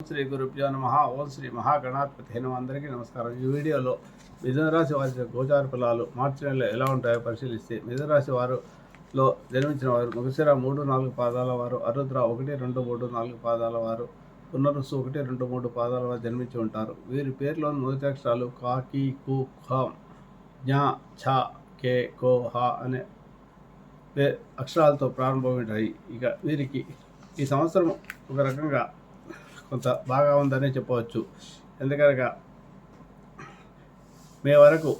శ్రీ గురుభ్యో నమ. ఓం శ్రీ మహాగణాధిపతి నమ అందరికీ నమస్కారం. ఈ వీడియోలో మిథున రాశి వారి గోచార ఫలాలు మార్చి నెలలో ఎలా ఉంటాయో పరిశీలిస్తే మిథున రాశి వారులో జన్మించిన వారు ముగశిర మూడు నాలుగు పాదాల వారు అరుద్ర ఒకటి రెండు మూడు నాలుగు పాదాల వారు పునరుసు ఒకటి రెండు మూడు పాదాల వారు జన్మించి ఉంటారు. వీరి పేర్లోని మొదటక్షరాలు కా కీ కు ఖం జ్ఞా ఛ కే కో హ అనే పే- అక్షరాలతో ప్రారంభమైనాయి ఇక వీరికి ఈ సంవత్సరం ఒక రకంగా కొంత బాగా ఉందని చెప్పవచ్చు. ఎందుకనగా మే వరకు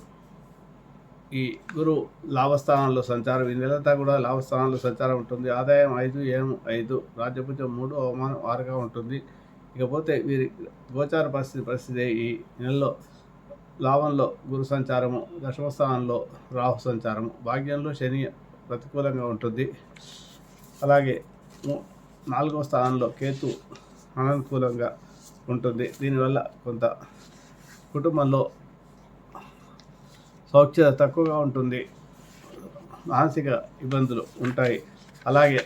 ఈ గురు లాభస్థానంలో సంచారం ఈ నెలంతా కూడా లాభస్థానంలో సంచారం ఉంటుంది. ఆదాయం ఐదు ఏం ఐదు రాజ్యపుత్యం మూడు అవమానం ఆరుగా ఉంటుంది. ఇకపోతే వీరి గోచార పరిస్థితి పరిస్థితి ఈ నెలలో లాభంలో గురు సంచారము దశమస్థానంలో రాహు సంచారము భాగ్యంలో శని ప్రతికూలంగా ఉంటుంది. అలాగే నాలుగవ స్థానంలో కేతు అననుకూలంగా ఉంటుంది. దీనివల్ల కొంత కుటుంబంలో సౌఖ్యత తక్కువగా ఉంటుంది. మానసిక ఇబ్బందులు ఉంటాయి. అలాగే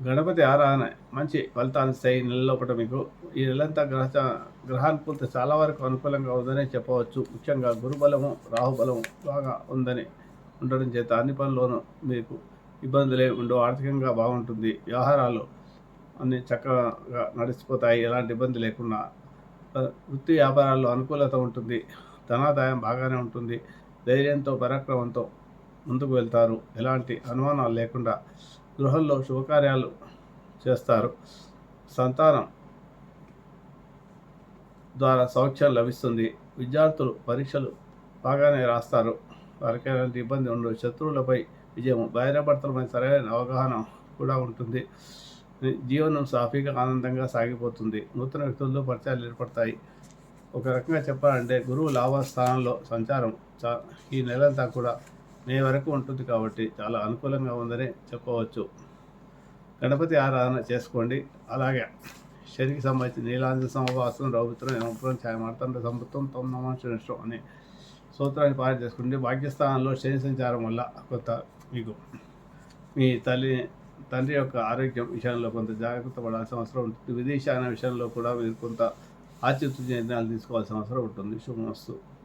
గణపతి ఆరాధన మంచి ఫలితాలు ఇస్తాయి. ఈ నెల లోపల మీకు ఈ నెలంతా గ్రహ గ్రహానుకూలత చాలా వరకు అనుకూలంగా ఉందని చెప్పవచ్చు. ముఖ్యంగా గురుబలము రాహుబలము బాగా ఉందని ఉండడం చేత అన్ని పనుల్లోనూ మీకు ఇబ్బందులే ఉండవు. ఆర్థికంగా బాగుంటుంది. వ్యవహారాలు అన్ని చక్కగా నడిచిపోతాయి ఎలాంటి ఇబ్బంది లేకుండా. వృత్తి వ్యాపారాల్లో అనుకూలత ఉంటుంది ధనాదాయం బాగానే ఉంటుంది ధైర్యంతో పరాక్రమంతో ముందుకు వెళ్తారు ఎలాంటి అనుమానాలు లేకుండా గృహంలో శుభకార్యాలు చేస్తారు. సంతానం ద్వారా సౌఖ్యం లభిస్తుంది విద్యార్థులు పరీక్షలు బాగానే రాస్తారు వారికి ఎలాంటి ఇబ్బంది ఉండదు శత్రువులపై విజయం భార్యాభర్తలపై సరైన అవగాహన కూడా ఉంటుంది. జీవనం సాఫీగా ఆనందంగా సాగిపోతుంది. నూతన వ్యక్తులతో పరిచయాలు ఏర్పడతాయి. ఒక రకంగా చెప్పాలంటే గురువు లాభ స్థానంలో సంచారం చా ఈ నెలంతా కూడా మే వరకు ఉంటుంది కాబట్టి చాలా అనుకూలంగా ఉందని చెప్పవచ్చు గణపతి ఆరాధన చేసుకోండి. అలాగే శనికి సంబంధించి నీలాంజన సమవాసం రౌపుత్రం యమపురం ఛాయమార్తండ సంవృత్తం తొమ్ నమాంశం అనే సూత్రాన్ని పాటు చేసుకుంటే భాగ్యస్థానంలో శని సంచారం వల్ల కొంత మీకు మీ తల్లి తండ్రి యొక్క ఆరోగ్యం విషయంలో కొంత జాగ్రత్త పడాల్సిన అవసరం ఉంటుంది. విదేశాన విషయంలో కూడా మీరు కొంత ఆచితూచి నిర్ణయాలు తీసుకోవాల్సిన అవసరం ఉంటుంది. శుభమస్తు.